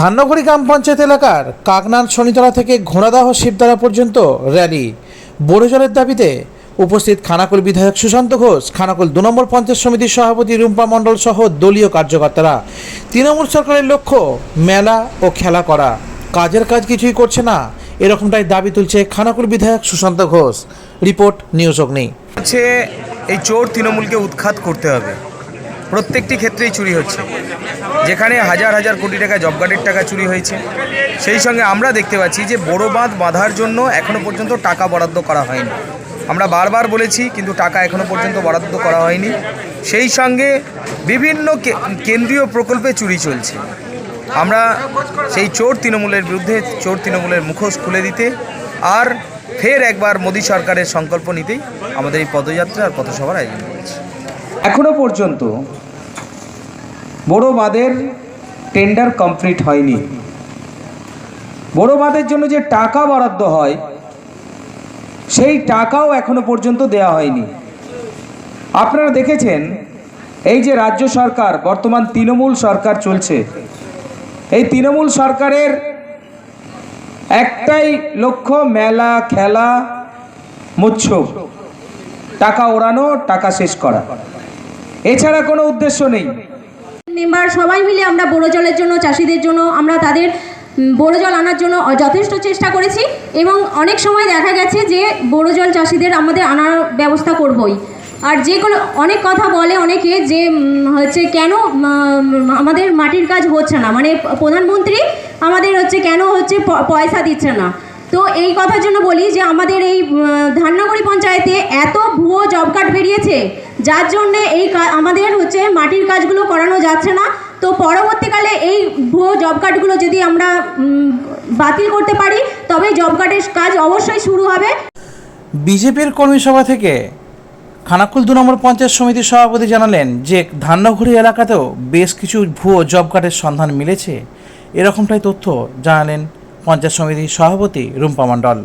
ধান্যঘড়ি গ্রাম পঞ্চায়েত এলাকার কাকনার শনিতলা থেকে ঘোড়াদাহ শিবদারা পর্যন্ত র্যালি। বড় জলের দাবিতে উপস্থিত খানাকুল বিধায়ক সুশান্ত ঘোষ, খানাকুল দু নম্বর পঞ্চায়েত সমিতির সভাপতি রুম্পা মণ্ডল সহ দলীয় কার্যকর্তারা। তৃণমূল সরকারের লক্ষ্য, মেলা ও খেলা করা। কাজের কাজ কিছুই করছে না, এরকমটাই দাবি তুলছে খানাকুল বিধায়ক সুশান্ত ঘোষ। রিপোর্ট নিউজ অগ্নি। এই চোর তৃণমূলকে উৎখাত করতে হবে। প্রত্যেকটি ক্ষেত্রেই চুরি হচ্ছে। যেখানে হাজার হাজার কোটি টাকা জব কার্ডের টাকা চুরি হয়েছে। সেই সঙ্গে আমরা দেখতে পাচ্ছি যে বড় বাঁধ বাঁধার জন্য এখনও পর্যন্ত টাকা বরাদ্দ করা হয়নি। আমরা বারবার বলেছি, কিন্তু টাকা এখনও পর্যন্ত বরাদ্দ করা হয়নি। সেই সঙ্গে বিভিন্ন কেন্দ্রীয় প্রকল্পে চুরি চলছে। আমরা সেই চোর তৃণমূলের বিরুদ্ধে, চোর তৃণমূলের মুখোশ খুলে দিতে আর ফের একবার মোদী সরকারের সংকল্প নিতেই আমাদের এই পদযাত্রা আর পথসভার আয়োজন করেছি। এখনও পর্যন্ত বড় বাঁধের টেন্ডার কমপ্লিট হয়নি। বড় বাঁধের জন্য যে টাকা বরাদ্দ হয়, সেই টাকাও এখনও পর্যন্ত দেওয়া হয়নি। আপনারা দেখেছেন, এই যে রাজ্য সরকার, বর্তমান তৃণমূল সরকার চলছে, এই তৃণমূল সরকারের একটাই লক্ষ্য, মেলা, খেলা মুচ্ছব টাকা ওড়ানো, টাকা শেষ করা। এছাড়া কোনো উদ্দেশ্য নেই। মেম্বার সবাই মিলে আমরা বড় জলের জন্য চাষিদের জন্য আমরা তাদের বড় জল আনার জন্য যথেষ্ট চেষ্টা করেছি এবং অনেক সময় দেখা গেছে যে বড় জল চাষিদের আমাদের আনার ব্যবস্থা করবই। আর যে কোনো অনেক কথা বলে অনেকে যে হচ্ছে কেন আমাদের মাটির কাজ হচ্ছে না। মানে প্রধানমন্ত্রী আমাদের হচ্ছে কেন হচ্ছে পয়সা দিচ্ছে না। তো এই কথার জন্য বলি যে আমাদের এই উম, পঞ্চায়েতে এত ভুয়ো জব কার্ড বেরিয়েছে যার জন্যে এই আমাদের হচ্ছে মাটির কাজগুলো করানো যাচ্ছে না। তো পরবর্তীকালে এই ভুয়ো জব কার্ডগুলো যদি আমরা বাতিল করতে পারি, তবে জব কার্ডের কাজ অবশ্যই শুরু হবে। বিজেপির কর্মী সভা থেকে খানাকুল দু নম্বর পঞ্চায়েত সমিতির সভাপতি জানালেন যে ধান্যঘড়ি এলাকাতেও বেশ কিছু ভুয়ো জব কার্ডের সন্ধান মিলেছে। এরকমটাই তথ্য জানালেন পঞ্চায়েত সমিতির সভাপতি রুম্পা মণ্ডল।